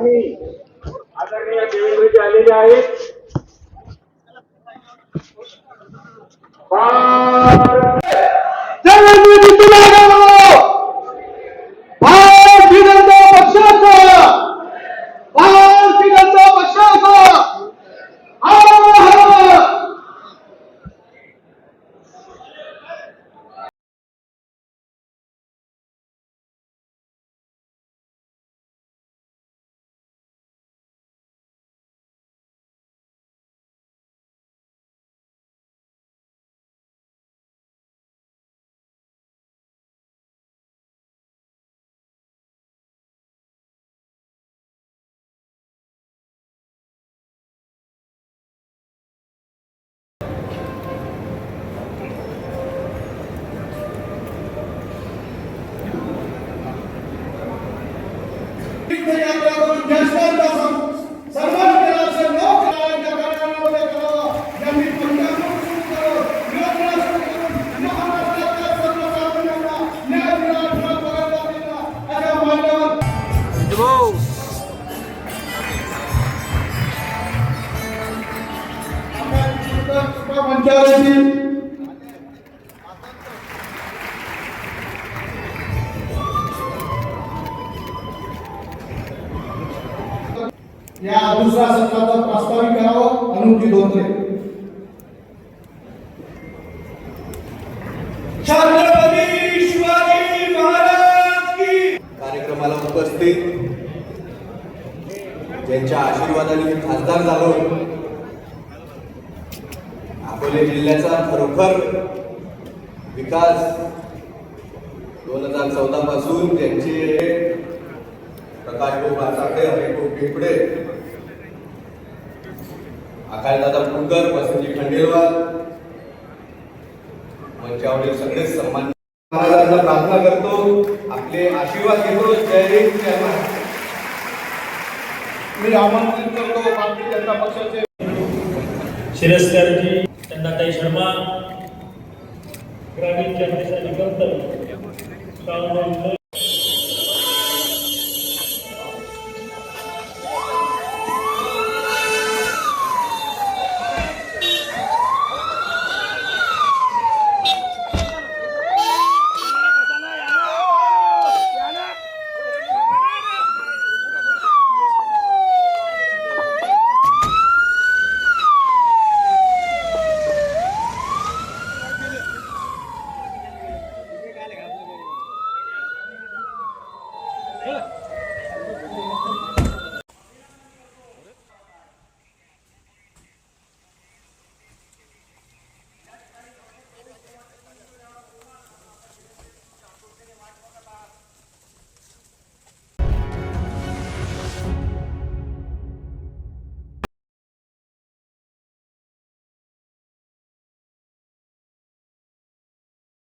ठिकाणी आदरणीय देवेंद्रजी आलेले आहेत. भारत मंचावरती या दुसऱ्या सत्राचं प्रास्ताविक करावं अनुजी धोत्रे छत्रपती शिवाजी महाराज की. कार्यक्रमाला उपस्थित ज्यांच्या आशीर्वादाने खासदार झालो अकोले जिल्ह्याचा खरोखर विकास दोन हजार चौदा पासून त्यांचे प्रकाश भाऊ बासाकडे हरिभाऊ पिंपडे आकाशदादा पुणकर वसंतजी खंडेलवाल मंचावरील सगळे सन्मान महाराजांना प्रार्थना करतो. आपले आशीर्वाद घेतो. जय हिंद मी आमंत्रित करतो बाकी जनता पक्षाचे. शिरस्करजी. चंदाताई शर्मा ग्रामीण जनतेसाठी करतो